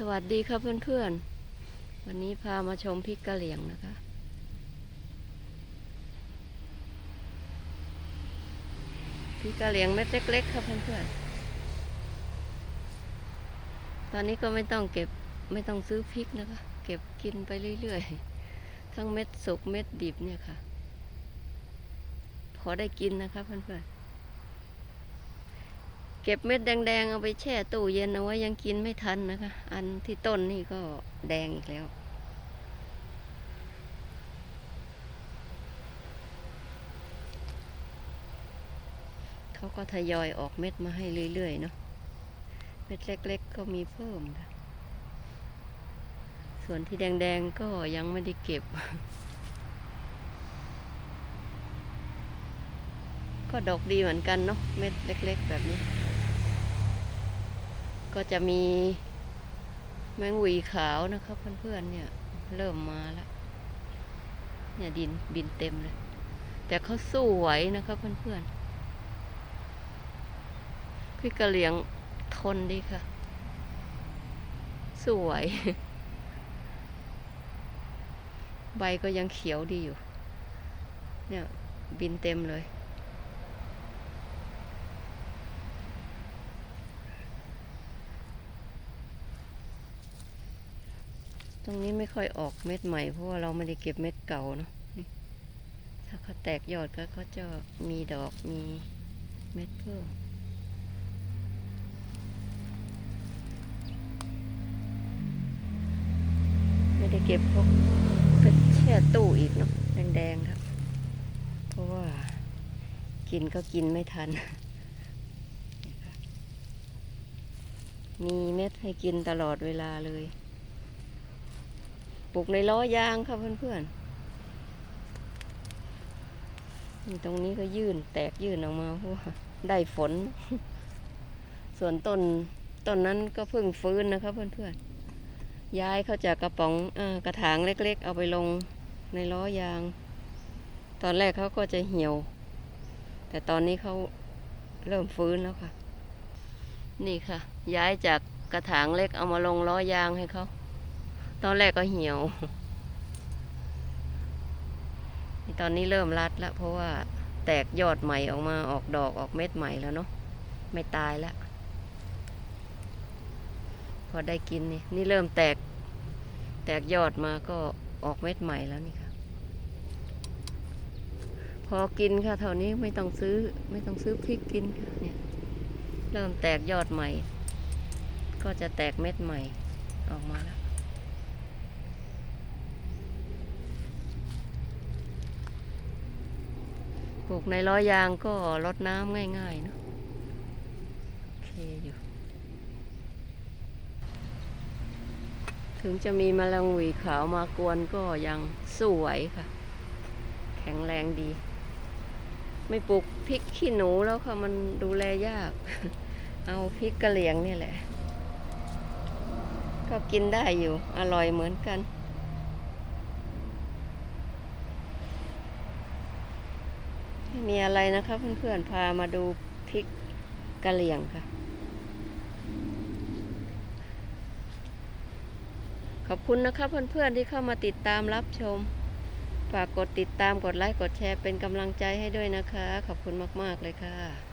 สวัสดีครับเพื่อนๆ วันนี้พามาชมพริกกะเหรี่ยงนะคะ พริกกะเหรี่ยงเม็ดเล็กๆ ครับเพื่อนๆ ตอนนี้ก็ไม่ต้องเก็บไม่ต้องซื้อพริกนะคะ เก็บกินไปเรื่อยๆ ทั้งเม็ดสุกเม็ดดิบเนี่ยค่ะ พอได้กินนะคะเพื่อนๆ ก็บเม็ดแดงๆ เอาไปแช่ตู้เย็นเอาไว้ยังกินไม่ทันนะคะ อันที่ต้นนี่ก็แดงอีกแล้ว เขาก็ทยอยออกเม็ดมาให้เรื่อยๆ เนาะ เม็ดเล็กๆ ก็มีเพิ่มนะส่วนที่แดงๆ ก็ยังไม่ได้เก็บ ก็ดอกดีเหมือนกันเนาะ เม็ดเล็ก ๆ แบบนี้ ก็จะมีแมงวีขาวนะครับเพื่อนๆเนี่ยเริ่มมาแล้วเนี่ยดินบินเต็มเลย แต่เขาสู้ไหวนะครับเพื่อนๆพี่กะเหลียงทนดีค่ะสู้ไหวใบก็ยังเขียวดีอยู่ เนี่ยบินเต็มเลย ต รงนี้ไม่ค่อยออกเม็ดใหม่เพราะว่าเราไม่ได้เก็บเม็ดเก่าเนาะถ้าเขาแตกยอดก็เขาจะมีดอกมีเม็ดเพิ่มไม่ได้เก็บพวกไปแช่ตู้อีกเนาะแดงๆครับ เพราะว่ากินก็กินไม่ทัน มีเม็ดให้กินตลอดเวลาเลย ลูกในล้อยางค่ะเพื่อนๆตรงนี้ก็ยื่นแตกยื่นออกมาเพราะว่าได้ฝน ส่วนต้นต้นนั้นก็เพิ่งฟื้นนะคะเพื่อนๆ ย้ายเขาจากกระป๋องอกระถางเล็กๆ เอาไปลงในล้อยาง ตอนแรกเขาก็จะเหี่ยว แต่ตอนนี้เขาเริ่มฟื้นแล้วค่ะ นี่ค่ะ ย้ายจากกระถางเล็กเอามาลงล้อยางให้เขา ตอนแรกก็เหี่ยว ตอนนี้เริ่มรัดแล้ว เพราะว่าแตกยอดใหม่ออกมาออกดอกออกเม็ดใหม่แล้วเนาะไม่ตายแล้วพอได้กินนี่นี่เริ่มแตก แตกยอดมาก็ออกเม็ดใหม่แล้วนี่ค่ะ พอกินค่ะเท่านี้ไม่ต้องซื้อ ไม่ต้องซื้อพริกกินค่ะเนี่ย เริ่มแตกยอดใหม่ ก็จะแตกเม็ดใหม่ออกมาแล้ว ปลูกในล้อยางก็รดน้ำง่ายๆเนาะโอเคอยู่ ถึงจะมีแมลงหวีขาวมากวนก็ยังสู้ไหวค่ะ แข็งแรงดี ไม่ปลูกพริกขี้หนูแล้วค่ะ มันดูแลยาก เอาพริกกระเหรี่ยงนี่แหละ ก็กินได้อยู่อร่อยเหมือนกัน ไมีอะไรนะคะเพื่อนๆพามาดูพริกกะเหลี่ยงค่ะ ขอบคุณนะคะเพื่อนๆที่เข้ามาติดตามรับชม ฝากกดติดตามกดไลค์กดแชร์เป็นกำลังใจให้ด้วยนะคะ ขอบคุณมากๆเลยค่ะ